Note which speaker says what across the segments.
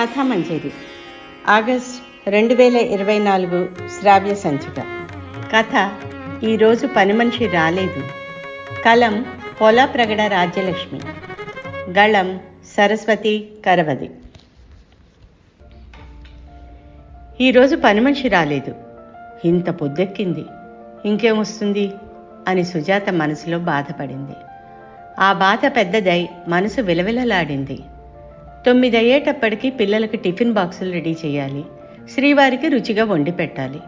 Speaker 1: కథామంజరి. August రెండు వేల ఇరవై నాలుగు శ్రావ్య సంచిక. కథ ఈరోజు పని మనిషి రాలేదు. కలం పొలాప్రగడ రాజ్యలక్ష్మి. గళం సరస్వతి కరవది. ఈరోజు పని మనిషి రాలేదు. ఇంత పొద్దెక్కింది. ఇంకేమొస్తుంది అని సుజాత మనసులో బాధపడింది. ఆ బాధ పెద్దదై మనసు విలవిలలాడింది. తొమ్మిది అయ్యేటప్పటికి పిల్లలకి టిఫిన్ బాక్సులు రెడీ చేయాలి. శ్రీవారికి రుచిగా వండి పెట్టాలి.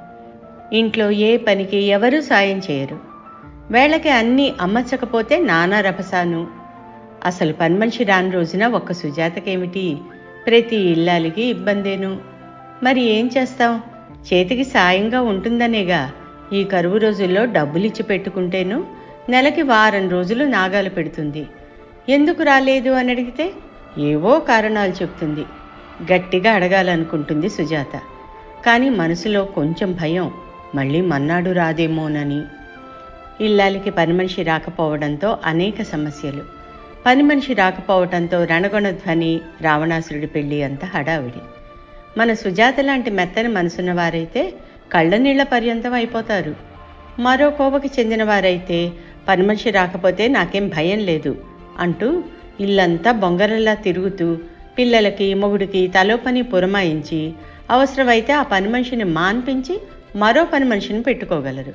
Speaker 1: ఇంట్లో ఏ పనికి ఎవరూ సాయం చేయరు. వేళకి అన్నీ అమ్మచ్చకపోతే నానా రభసాను. అసలు పన్మనిషి రాని రోజున ఒక్క సుజాతకేమిటి? ప్రతి ఇల్లాలికి ఇబ్బందేను. మరి ఏం చేస్తాం? చేతికి సాయంగా ఉంటుందనేగా. ఈ కరువు రోజుల్లో డబ్బులిచ్చి పెట్టుకుంటేను? నెలకి వారం రోజులు నాగాలు పెడుతుంది. ఎందుకు రాలేదు అని అడిగితే? ఏవో కారణాలు చెప్తుంది. గట్టిగా అడగాలనుకుంటుంది సుజాత. కానీ మనసులో కొంచెం భయం మళ్ళీ మన్నాడు రాదేమోనని. ఇల్లాలికి పని మనిషి రాకపోవడంతో అనేక సమస్యలు. పని మనిషి రాకపోవడంతో రణగొణధ్వని రావణాసురుడి పెళ్ళి అంత హడావిడి. మన సుజాత లాంటి మెత్తని మనసున్న వారైతే కళ్ళనీళ్ళ పర్యంతం అయిపోతారు. మరో కోవకి చెందిన వారైతే పని మనిషి రాకపోతే నాకేం భయం లేదు అంటూ ఇల్లంతా బొంగరల్లా తిరుగుతూ పిల్లలకి మొగుడికి తలో పని పురమాయించి అవసరమైతే ఆ పని మనిషిని మాన్పించి మరో పని మనిషిని పెట్టుకోగలరు.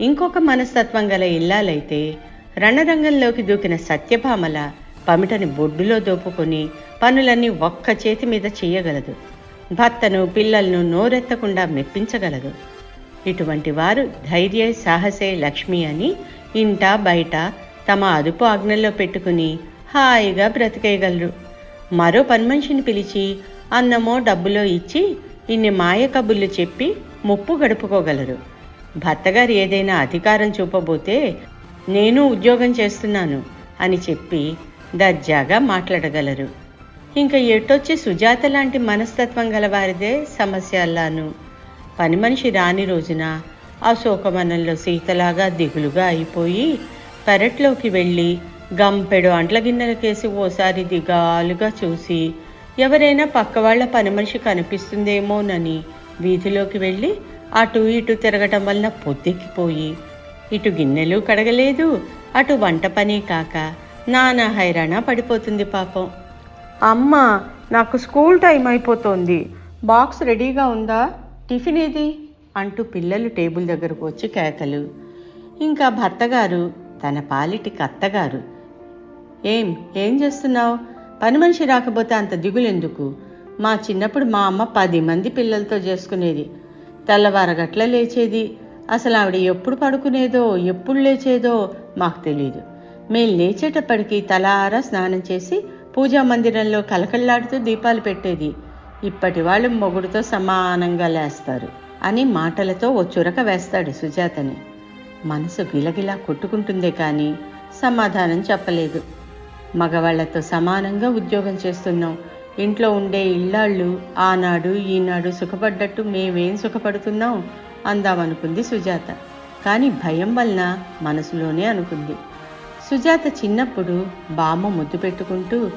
Speaker 1: ఇంకొక మనస్తత్వం గల ఇల్లాలైతే రణరంగంలోకి దూకిన సత్యభామల పమిటని బొడ్డులో దోపుకొని పనులన్నీ ఒక్క చేతి మీద చేయగలదు. భర్తను పిల్లలను నోరెత్తకుండా మెప్పించగలదు. ఇటువంటి వారు ధైర్య సాహసే లక్ష్మి అని ఇంట బయట తమ అదుపు ఆజ్ఞల్లో పెట్టుకుని హాయిగా బ్రతికేయగలరు. మరో పని మనిషిని పిలిచి అన్నమో డబ్బులో ఇచ్చి ఇన్ని మాయ కబుర్లు చెప్పి ముప్పు గడుపుకోగలరు. భర్తగారు ఏదైనా అధికారం చూపబోతే నేను ఉద్యోగం చేస్తున్నాను అని చెప్పి దర్జాగా మాట్లాడగలరు. ఇంకా ఎటొచ్చి సుజాత లాంటి మనస్తత్వం గలవారిదే సమస్య అల్లాను. పని మనిషి రాని రోజున అశోకమనంలో సీతలాగా దిగులుగా అయిపోయి పెరట్లోకి వెళ్ళి గంపెడు అంట్ల గిన్నెలకేసి ఓసారి దిగాలుగా చూసి ఎవరైనా పక్కవాళ్ళ పని మనిషి కనిపిస్తుందేమోనని వీధిలోకి వెళ్ళి అటు ఇటు తిరగటం వలన పొద్దెక్కిపోయి ఇటు గిన్నెలు కడగలేదు అటు వంట పని కాక నానా హైరాణ పడిపోతుంది పాపం. అమ్మ నాకు స్కూల్ టైం అయిపోతోంది. బాక్స్ రెడీగా ఉందా? టిఫిన్ ఏది? అంటూ పిల్లలు టేబుల్ దగ్గరకు వచ్చి కేకలు. ఇంకా భర్తగారు తన పాలిటి కత్తగారు ఏం ఏం చేస్తున్నావు? పని మనిషి రాకపోతే అంత దిగులెందుకు? మా చిన్నప్పుడు మా అమ్మ పది మంది పిల్లలతో చేసుకునేది. తెల్లవారగట్ల లేచేది. అసలు ఆవిడ ఎప్పుడు పడుకునేదో ఎప్పుడు లేచేదో మాకు తెలియదు మేము లేచేటప్పటికి తలారా స్నానం చేసి పూజా మందిరంలో కలకల్లాడుతూ దీపాలు పెట్టేది. ఇప్పటి వాళ్ళు మొగుడుతో సమానంగా లేస్తారు అని మాటలతో ఓ చురక వేస్తాడు సుజాతని. మనసు గిలగిలా కొట్టుకుంటుందే కానీ సమాధానం చెప్పలేదు. మగవాళ్ళతో సమానంగా ఉద్యోగం చేస్తున్నాం. ఇంట్లో ఉండే ఇళ్ళాళ్ళు ఆనాడు ఈనాడు సుఖపడ్డట్టు మేమేం సుఖపడుతున్నాం? అందామనుకుంది సుజాత. కానీ భయం వలన మనసులోనే అనుకుంది. సుజాత చిన్నప్పుడు బామ్మ ముద్దు పెట్టుకుంటూ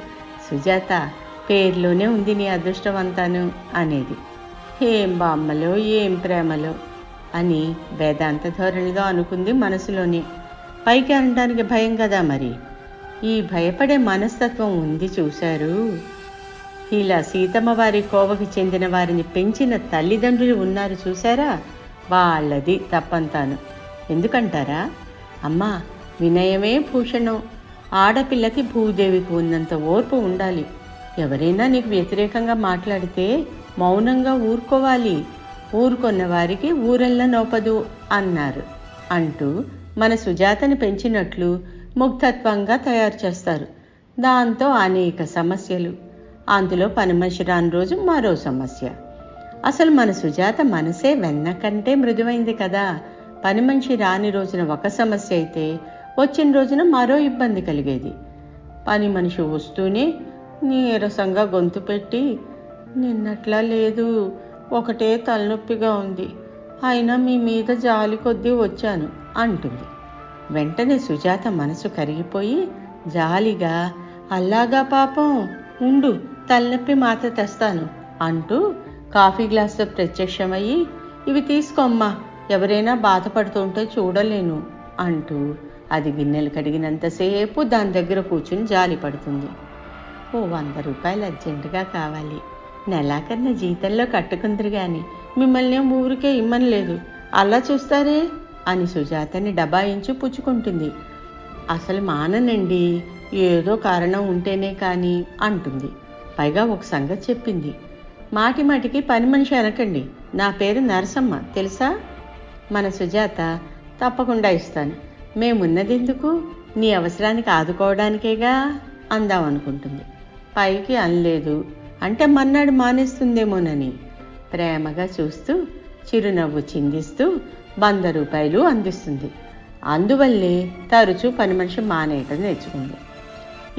Speaker 1: సుజాత పేర్లోనే ఉంది నీ అదృష్టం అంతాను అనేది. ఏం బామ్మలో ఏం ప్రేమలో అని వేదాంత ధోరణిగా అనుకుంది మనసులోనే. పైకి అనడానికి భయం కదా మరి? ఈ భయపడే మనస్తత్వం ఉంది చూశారు. ఇలా సీతమ్మ వారి కోవకి చెందిన వారిని పెంచిన తల్లిదండ్రులు ఉన్నారు చూసారా వాళ్ళది తప్పంతాను. ఎందుకంటారా? అమ్మా వినయమే భూషణం. ఆడపిల్లకి భూదేవికి ఉన్నంత ఓర్పు ఉండాలి. ఎవరైనా నీకు వ్యతిరేకంగా మాట్లాడితే మౌనంగా ఊరుకోవాలి. ఊరుకున్న వారికి ఊరెల్లా నోపదు అన్నారు. అంటూ మన సుజాతని పెంచినట్లు ముగ్ధత్వంగా తయారు చేస్తారు. దాంతో అనేక సమస్యలు. అందులో పని మనిషి రాని రోజు మరో సమస్య. అసలు మన సుజాత మనసే వెన్న కంటే మృదువైంది కదా. పని మనిషి రాని రోజున ఒక సమస్య అయితే వచ్చిన రోజున మరో ఇబ్బంది కలిగేది. పని మనిషి వస్తూనే నీరసంగా గొంతు పెట్టి నిన్నట్లా లేదు. ఒకటే తలనొప్పిగా ఉంది. అయినా మీ మీద జాలి కొద్దీ వచ్చాను అంటుంది. వెంటనే సుజాత మనసు కరిగిపోయి జాలిగా అల్లాగా పాపం ఉండు తలనొప్పి మాత్ర తెస్తాను అంటూ కాఫీ గ్లాస్తో ప్రత్యక్షమయ్యి ఇవి తీసుకోమ్మా ఎవరైనా బాధపడుతుంటే చూడలేను అంటూ అది గిన్నెలు కడిగినంతసేపు దాని దగ్గర కూర్చుని జాలి పడుతుంది. ఓ వంద రూపాయలు అర్జెంటుగా కావాలి. నెలాకన్నా జీతంలో కట్టుకుందరు కానీ మిమ్మల్ని ఏం ఊరికే ఇమ్మనలేదు. అలా చూస్తారే? అని సుజాతని డబాయించి పుచ్చుకుంటుంది. అసలు మాననండి ఏదో కారణం ఉంటేనే కానీ అంటుంది. పైగా ఒక సంగతి చెప్పింది. మాటి మాటికి పని మనిషి అనకండి. నా పేరు నరసమ్మ తెలుసా? మన సుజాత తప్పకుండా ఇస్తాను. మేమున్నదెందుకు? నీ అవసరానికి ఆదుకోవడానికేగా? అందాం అనుకుంటుంది పైకి అనలేదు. అంటే మన్నాడు మానేస్తుందేమోనని. ప్రేమగా చూస్తూ చిరునవ్వు చిందిస్తూ వంద రూపాయలు అందిస్తుంది. అందువల్లే తరచూ పని మనిషి మానేయటం నేర్చుకుంది.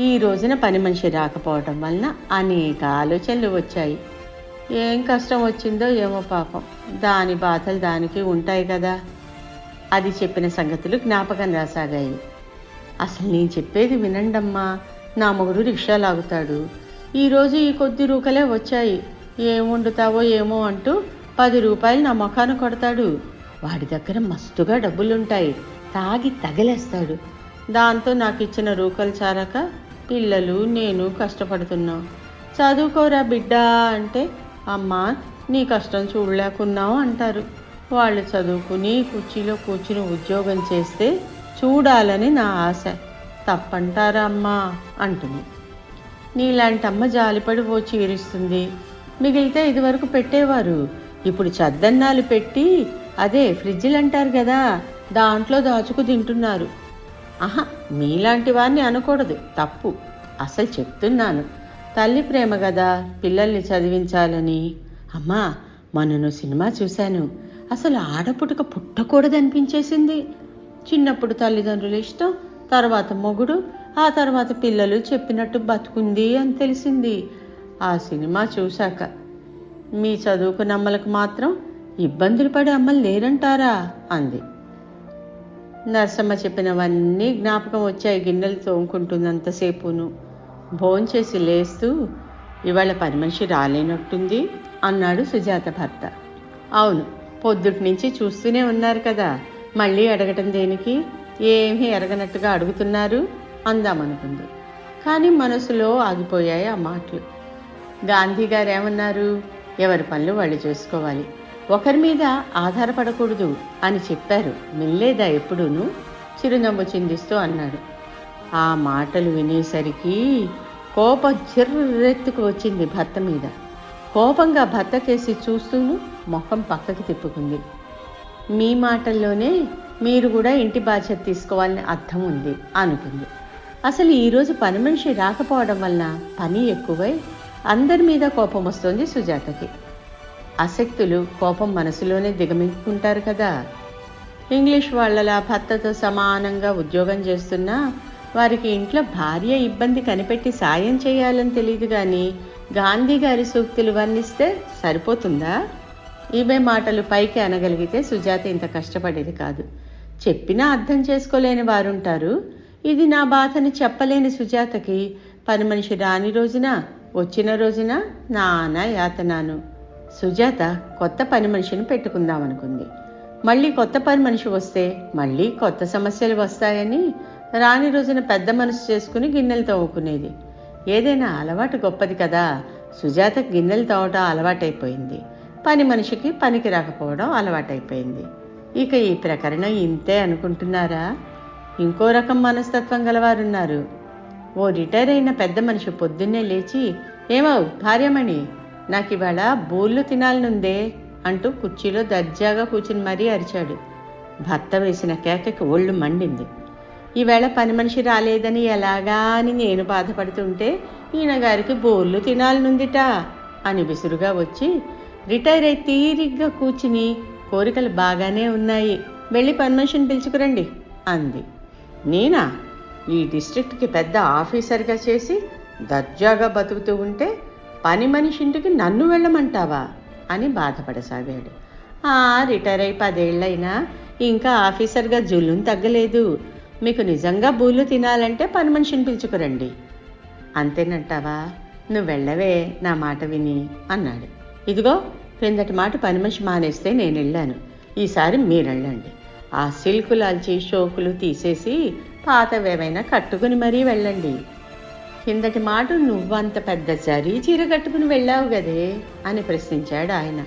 Speaker 1: ఈ రోజున పని మనిషి రాకపోవటం వలన అనేక ఆలోచనలు వచ్చాయి. ఏం కష్టం వచ్చిందో ఏమో పాపం. దాని బాధలు దానికి ఉంటాయి కదా. అది చెప్పిన సంగతులు జ్ఞాపకం రాసాగాయి. అసలు నేను చెప్పేది వినండమ్మా. నా మొగుడు రిక్షా లాగుతాడు. ఈరోజు ఈ కొద్ది రూకలే వచ్చాయి. ఏం వండుతావో ఏమో అంటూ పది రూపాయలు నా ముఖాన కొడతాడు. వాడి దగ్గర మస్తుగా డబ్బులుంటాయి. తాగి తగిలేస్తాడు. దాంతో నాకు ఇచ్చిన రూకలు చారక పిల్లలు నేను కష్టపడుతున్నాం. చదువుకోరా బిడ్డ అంటే అమ్మా నీ కష్టం చూడలేకున్నావు అంటారు. వాళ్ళు చదువుకుని కుర్చీలో కూర్చుని ఉద్యోగం చేస్తే చూడాలని నా ఆశ. తప్పంటారా అమ్మా? అంటుంది. నీలాంటి అమ్మ జాలిపడి ఓ చీరిస్తుంది. మిగిలితే ఇదివరకు పెట్టేవారు. ఇప్పుడు చద్దన్నాలు పెట్టి అదే ఫ్రిడ్జిలు అంటారు కదా దాంట్లో దాచుకు తింటున్నారు. ఆహా మీలాంటి వారిని అనకూడదు తప్పు. అసలు చెప్తున్నాను తల్లి ప్రేమ కదా పిల్లల్ని చదివించాలని. అమ్మా మనను సినిమా చూశాను అసలు ఆడపుట్టుక పుట్టకూడదనిపించేసింది. చిన్నప్పుడు తల్లిదండ్రుల ఇష్టం తర్వాత మొగుడు ఆ తర్వాత పిల్లలు చెప్పినట్టు బతుకుంది అని తెలిసింది. ఆ సినిమా చూశాక మీ చదువుకు నమ్మలకు మాత్రం ఇబ్బందులు పడే అమ్మలు లేరంటారా? అంది. నర్సమ్మ చెప్పినవన్నీ జ్ఞాపకం వచ్చాయి గిన్నెలు తోముకుంటున్నంతసేపును భోంచేసి లేస్తూ ఇవాళ పని మనిషి రాలేనట్టుంది అన్నాడు సుజాత భర్త. అవును పొద్దుటి నుంచి చూస్తూనే ఉన్నారు కదా మళ్ళీ అడగటం దేనికి? ఏమీ ఎరగనట్టుగా అడుగుతున్నారు? అందామనుకుంది. కానీ మనసులో ఆగిపోయాయి ఆ మాటలు. గాంధీ గారు ఏమన్నారు? ఎవరి పనులు వాళ్ళు చేసుకోవాలి. ఒకరి మీద ఆధారపడకూడదు అని చెప్పారు. మిల్లేదా ఎప్పుడూను? చిరునవ్వు చిందిస్తూ అన్నాడు. ఆ మాటలు వినేసరికి కోపం చిర్రెత్తుకు వచ్చింది భర్త మీద. కోపంగా భర్త కేసి చూస్తూను మొహం పక్కకి తిప్పుకుంది. మీ మాటల్లోనే మీరు కూడా ఇంటి బాధ్యత తీసుకోవాలని అర్థం ఉంది అనుకుంది. అసలు ఈరోజు పని మనిషి రాకపోవడం వలన పని ఎక్కువై అందరి మీద కోపం వస్తుంది సుజాతకి. అశక్తులు కోపం మనసులోనే దిగమింగుకుంటారు కదా. ఇంగ్లీష్ వాళ్ళలా భర్తతో సమానంగా ఉద్యోగం చేస్తున్నా వారికి ఇంట్లో భార్య ఇబ్బంది కనిపెట్టి సాయం చేయాలని తెలియదు కానీ గాంధీ గారి సూక్తులు వర్ణిస్తే సరిపోతుందా? ఈమె మాటలు పైకి అనగలిగితే సుజాత ఇంత కష్టపడేది కాదు. చెప్పినా అర్థం చేసుకోలేని వారుంటారు. ఇది నా బాధని చెప్పలేని సుజాతకి పని మనిషి రాని రోజున వచ్చిన రోజున నానా యాతనాను సుజాత కొత్త పని మనిషిని పెట్టుకుందామనుకుంది మళ్ళీ కొత్త పని మనిషి వస్తే మళ్ళీ కొత్త సమస్యలు వస్తాయని రాని రోజున పెద్ద మనసు చేసుకుని గిన్నెలు తవ్వుకునేది. ఏదైనా అలవాటు గొప్పది కదా. సుజాత గిన్నెలు తవ్వటం అలవాటైపోయింది. పని మనిషికి పనికి రాకపోవడం అలవాటైపోయింది. ఇక ఈ ప్రకరణం ఇంతే అనుకుంటున్నారా? ఇంకో రకం మనస్తత్వం గలవారున్నారు. ఓ రిటైర్ అయిన పెద్ద మనిషి పొద్దున్నే లేచి ఏమవు భార్యమణి నాకు ఇవాళ బోళ్ళు తినాలనుందే అంటూ కుర్చీలో దర్జాగా కూర్చుని మరీ అరిచాడు. భర్త వేసిన కేకకి ఒళ్ళు మండింది. ఈవేళ పని మనిషి రాలేదని ఎలాగా అని నేను బాధపడుతుంటే ఈయన గారికి బోర్లు తినాలనుందిట అని విసురుగా వచ్చి రిటైర్ అయి తీరిగ్గా కూర్చుని కోరికలు బాగానే ఉన్నాయి. వెళ్ళి పని మనిషిని పిలుచుకురండి అంది. నేనా? ఈ డిస్ట్రిక్ట్కి పెద్ద ఆఫీసర్గా చేసి దర్జాగా బతుకుతూ ఉంటే పని మనిషి ఇంటికి నన్ను వెళ్ళమంటావా? అని బాధపడసాగాడు. ఆ రిటైర్ అయి పదేళ్ళైనా ఇంకా ఆఫీసర్గా జుల్లును తగ్గలేదు. మీకు నిజంగా బూలు తినాలంటే పని మనిషిని పిలుచుకురండి. అంతేనంటావా? నువ్వు వెళ్ళవే నా మాట విని అన్నాడు. ఇదిగో క్రిందటి మాట పని మనిషి మానేస్తే నేను వెళ్ళాను. ఈసారి మీరు వెళ్ళండి ఆ సిల్కు లాల్చి షోకులు తీసేసి పాతవేమైనా కట్టుకుని మరీ వెళ్ళండి. కిందటి మాట నువ్వంత పెద్ద జరీ చీర కట్టుకుని వెళ్ళావు కదే అని ప్రశ్నించాడు ఆయన.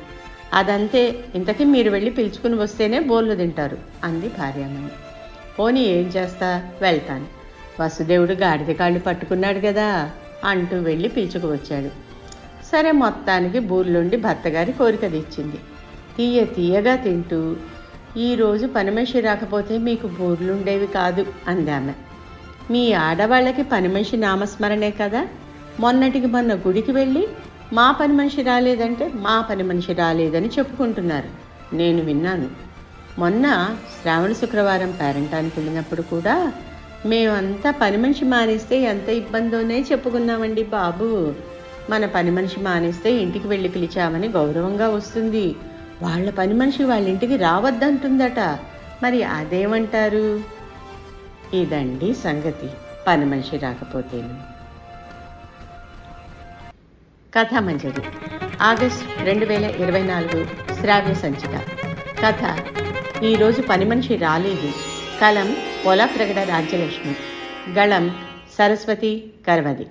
Speaker 1: అదంతే ఇంతకీ మీరు వెళ్ళి పిలుచుకుని వస్తేనే బోర్లు తింటారు అంది భార్యామణి. పోనీ ఏం చేస్తా? వెళ్తాను. వసుదేవుడు గాడిద కాళ్ళు పట్టుకున్నాడు కదా అంటూ వెళ్ళి పిలుచుకువచ్చాడు సరే మొత్తానికి బూర్లుండి భర్తగారి కోరిక తెచ్చింది తీయ తీయగా తింటూ ఈరోజు పనిమనిషి రాకపోతే మీకు బూర్లుండేవి కాదు అందామె మీ ఆడవాళ్ళకి పని మనిషి నామస్మరణే కదా? మొన్నటికి మొన్న గుడికి వెళ్ళి మా పని మనిషి రాలేదంటే మా పని మనిషి రాలేదని చెప్పుకుంటున్నారు. నేను విన్నాను. మొన్న శ్రావణ శుక్రవారం పేరంటానికి వెళ్ళినప్పుడు కూడా మేమంతా పని మనిషి మానేస్తే ఎంత ఇబ్బందోనే చెప్పుకున్నామండి బాబు. మన పని మనిషి మానేస్తే ఇంటికి వెళ్ళి పిలిచామని గౌరవంగా వస్తుంది. వాళ్ళ పని మనిషి వాళ్ళ ఇంటికి రావద్దంటుందట. మరి అదేమంటారు? ఇదండి సంగతి. పని మనిషి రాకపోతేను. కథామంజరి ఆగస్ట్ రెండు వేల ఇరవై నాలుగు శ్రావ్య సంచిక. కథ. ఈరోజు పని మనిషి రాలేదు. కలం పొలప్రగడ రాజ్యలక్ష్మి. గళం సరస్వతి కర్వది.